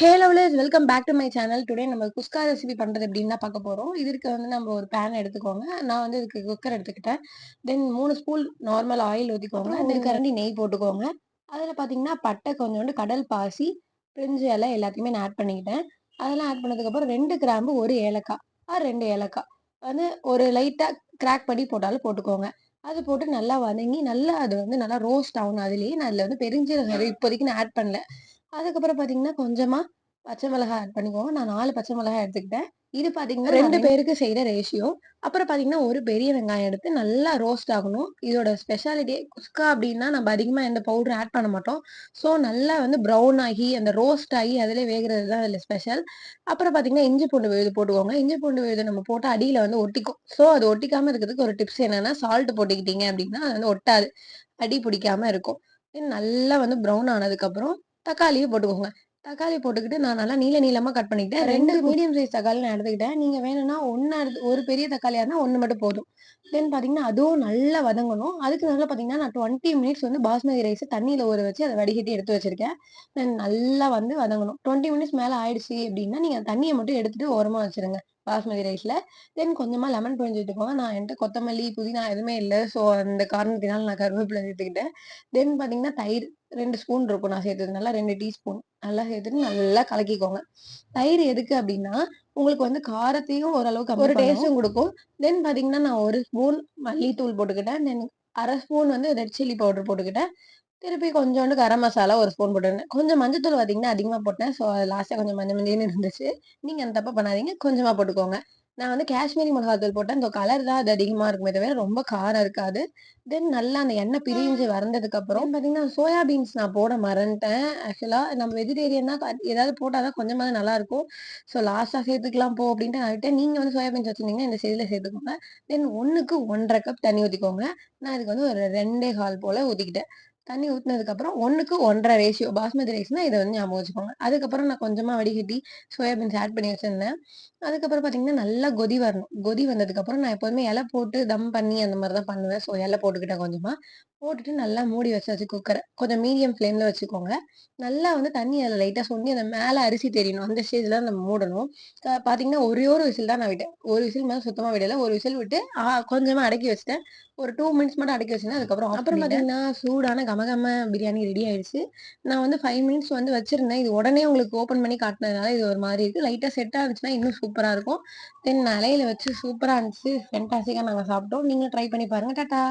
Hey lovelers welcome back to my channel today நம்ம kuska recipe பண்ணுறது எப்படின்னு தான் பார்க்க போகிறோம் இதற்கு வந்து நம்ம ஒரு பேன் எடுத்துக்கோங்க. நான் வந்து இதுக்கு குக்கர் எடுத்துக்கிட்டேன். தென் மூணு ஸ்பூன் நார்மல் ஆயில் ஊற்றிக்கோங்க ஒரு கரண்டி நெய் போட்டுக்கோங்க. அதில் பார்த்தீங்கன்னா பட்டை கொஞ்சோண்டு கடல் பாசி பிரிஞ்சு இலை எல்லாத்தையுமே நான் ஆட் பண்ணிக்கிட்டேன். அதெல்லாம் ஆட் பண்ணதுக்கப்புறம் ரெண்டு கிராம்பு ஒரு ஏலக்காய். ஆ ரெண்டு ஏலக்காய். வந்து ஒரு லைட்டாக கிராக் பண்ணி போட்டாலும் போட்டுக்கோங்க. அது போட்டு நல்லா வதங்கி நல்லா அது வந்து நல்லா ரோஸ்ட் ஆகணும். அதுலேயே நான் அதில் வந்து பெருஞ்சீரகம் இப்போதைக்கு நான் ஆட் பண்ணல. அதுக்கப்புறம் பார்த்தீங்கன்னா கொஞ்சமா பச்சை மிளகாய் ஆட் பண்ணிக்கோங்க நான் நாலு பச்சை மிளகாய் எடுத்துக்கிட்டேன். இது பார்த்தீங்கன்னா ரெண்டு பேருக்கு செய்கிற ரேஷியோ அப்புறம் பார்த்தீங்கன்னா ஒரு பெரிய வெங்காயம் எடுத்து நல்லா ரோஸ்ட் ஆகணும். இதோட ஸ்பெஷாலிட்டியே குஸ்கா அப்படின்னா நம்ம அதிகமாக எந்த பவுடரும் ஆட் பண்ண மாட்டோம். ஸோ நல்லா வந்து ப்ரௌன் ஆகி அந்த ரோஸ்ட் ஆகி அதில் வேகிறது தான் அதில் ஸ்பெஷல் அப்புறம் பார்த்தீங்கன்னா இஞ்சி பூண்டு விழுது போட்டுக்கோங்க. இஞ்சி பூண்டு விழுது நம்ம போட்டால் அடியில் வந்து ஒட்டிக்கும். ஸோ அது ஒட்டிக்காமல் இருக்கிறதுக்கு ஒரு டிப்ஸ் என்னன்னா சால்ட் போட்டுக்கிட்டீங்க அப்படின்னா அது வந்து ஒட்டாது. அடி பிடிக்காம இருக்கும். நல்லா வந்து ப்ரௌன் ஆனதுக்கப்புறம் தக்காளியும் போட்டுக்கோங்க. தக்காளி போட்டுக்கிட்டு நான் நல்லா நீள நீளமா கட் பண்ணிக்கிட்டேன். ரெண்டு மீடியம் சைஸ் தக்காளி நான் எடுத்துக்கிட்டேன். நீங்க வேணும்னா ஒன்னு எடுத்து ஒரு பெரிய தக்காளியா இருந்தா ஒன்னு மட்டும் போதும். தென் பாத்தீங்கன்னா அதுவும் நல்லா வதங்கணும். அதுக்கு நல்லா பாத்தீங்கன்னா நான் டுவெண்ட்டி மினிட்ஸ் வந்து பாஸ்மதி ரைஸ் தண்ணியில ஊற வச்சு அதை வடிகட்டி எடுத்து வச்சிருக்கேன். தென் நல்லா வந்து வதங்கணும். டுவெண்ட்டி மினிட்ஸ் மேல ஆயிடுச்சு அப்படின்னா நீங்க தண்ணியை மட்டும் எடுத்துட்டு ஓரமா வச்சிருங்க. பாஸ்மதி ரைஸ்ல. தென் கொஞ்சமா லெமன் புழிஞ்சு விட்டுக்கோங்க நான் என்கிட்ட கொத்தமல்லி புதினா எதுவுமே இல்லை. ஸோ அந்த காரணத்தினால நான் கருவேப்பிலை சேர்த்துக்கிட்டேன். தென் பாத்தீங்கன்னா தயிர் ரெண்டு ஸ்பூன் இருக்கும் நான் சேர்த்தது நல்லா ரெண்டு டீஸ்பூன். நல்லா சேர்த்துட்டு நல்லா கலக்கிக்கோங்க. தயிர் எதுக்கு அப்படின்னா உங்களுக்கு வந்து காரத்தையும் ஓரளவுக்கு ஒரு டேஸ்ட்டும் கொடுக்கும். தென் பாத்தீங்கன்னா நான் ஒரு ஸ்பூன் மல்லித்தூள் போட்டுக்கிட்டேன். தென் அரை ஸ்பூன் வந்து ரெட் சில்லி பவுடர் போட்டுக்கிட்டேன். திருப்பி கொஞ்சோண்டு கரம் மசாலா ஒரு ஸ்பூன் போட்டுருந்தேன் கொஞ்சம் மஞ்சத்தூள் பார்த்தீங்கன்னா அதிகமாக போட்டேன். ஸோ லாஸ்ட்டாக கொஞ்சம் மஞ்சள் மஞ்சள்னு இருந்துச்சு. நீங்கள் அந்த தப்பை பண்ணாதீங்க. கொஞ்சமாக போட்டுக்கோங்க. நான் வந்து காஷ்மீரி மிளகாத்தூள் போட்டேன். இந்த கலர் தான் அது அதிகமாக இருக்குமே தவிர ரொம்ப காரம் இருக்காது. தென் நல்லா அந்த எண்ணெய் பிரிஞ்சு வந்ததுக்கு அப்புறம் பார்த்தீங்கன்னா சோயா பீன்ஸ் நான் போட மறந்துட்டேன். ஆக்சுவலாக நம்ம வெஜிடேரியன்னா ஏதாவது போட்டால் தான் கொஞ்சமாக நல்லா இருக்கும். ஸோ லாஸ்ட்டாக சேர்த்துக்கலாம் போ அப்படின்ட்டு நான் நீங்கள் வந்து சோயா பீன்ஸ் வச்சுருந்தீங்கன்னா இந்த சைடில் சேர்த்துக்கோங்க. தென் ஒன்றுக்கு ஒன்றரை கப் தண்ணி ஊற்றிக்கோங்க நான் இதுக்கு வந்து ஒரு ரெண்டே கால் போல் ஊற்றிக்கிட்டேன் தண்ணி ஊற்றினதுக்கப்புறம் ஒன்றுக்கு ஒன்றரை ரேஷியோ பாஸ்மதி ரைஸ்னால் இதை வந்து ஞாபகம் வச்சுக்கோங்க. அதுக்கப்புறம் நான் கொஞ்சமாக வடிகட்டி சோயாபீன்ஸ் ஆட் பண்ணி வச்சுருந்தேன். அதுக்கப்புறம் பார்த்தீங்கன்னா நல்லா கொதி வரணும். கொதி வந்ததுக்கப்புறம் நான் எப்போதுமே இலை போட்டு தம் பண்ணி அந்த மாதிரி தான் பண்ணுவேன். ஸோ இலை போட்டுக்கிட்டேன் கொஞ்சமாக போட்டுட்டு நல்லா மூடி வச்சாச்சு குக்கரை கொஞ்சம் மீடியம் ஃப்ளேமில் வச்சுக்கோங்க. நல்லா வந்து தண்ணி அதில் லைட்டாக சொல்லி அந்த மேலே அரிசி தெரியணும். அந்த ஸ்டேஜில் நம்ம மூடணும். பார்த்தீங்கன்னா ஒரே ஒரு விசில் தான் நான் விட்டேன். ஒரு விசில் மேலே சுத்தமாக விடலை. ஒரு விசில் விட்டு கொஞ்சமாக அடக்கி வச்சுட்டேன். ஒரு டூ மினிட்ஸ் மட்டும் அடக்கி வச்சுன்னா அதுக்கப்புறம் அப்புறம் பார்த்தீங்கன்னா சூடான கமகம பிரியாணி ரெடி ஆயிடுச்சு. நான் வந்து ஃபைவ் மினிட்ஸ் வந்து வச்சிருந்தேன். இது உடனே உங்களுக்கு ஓப்பன் பண்ணி காட்டினதுனால இது ஒரு மாதிரி இருக்குது லைட்டாக செட் ஆச்சுன்னா இன்னும் சூப்பராக இருக்கும். தென் நிலையில வச்சு சூப்பராக இருந்துச்சு. ஃபென்டாசிக்காக நாங்கள் சாப்பிட்டோம். நீங்கள் ட்ரை பண்ணி பாருங்கள் டாட்டா!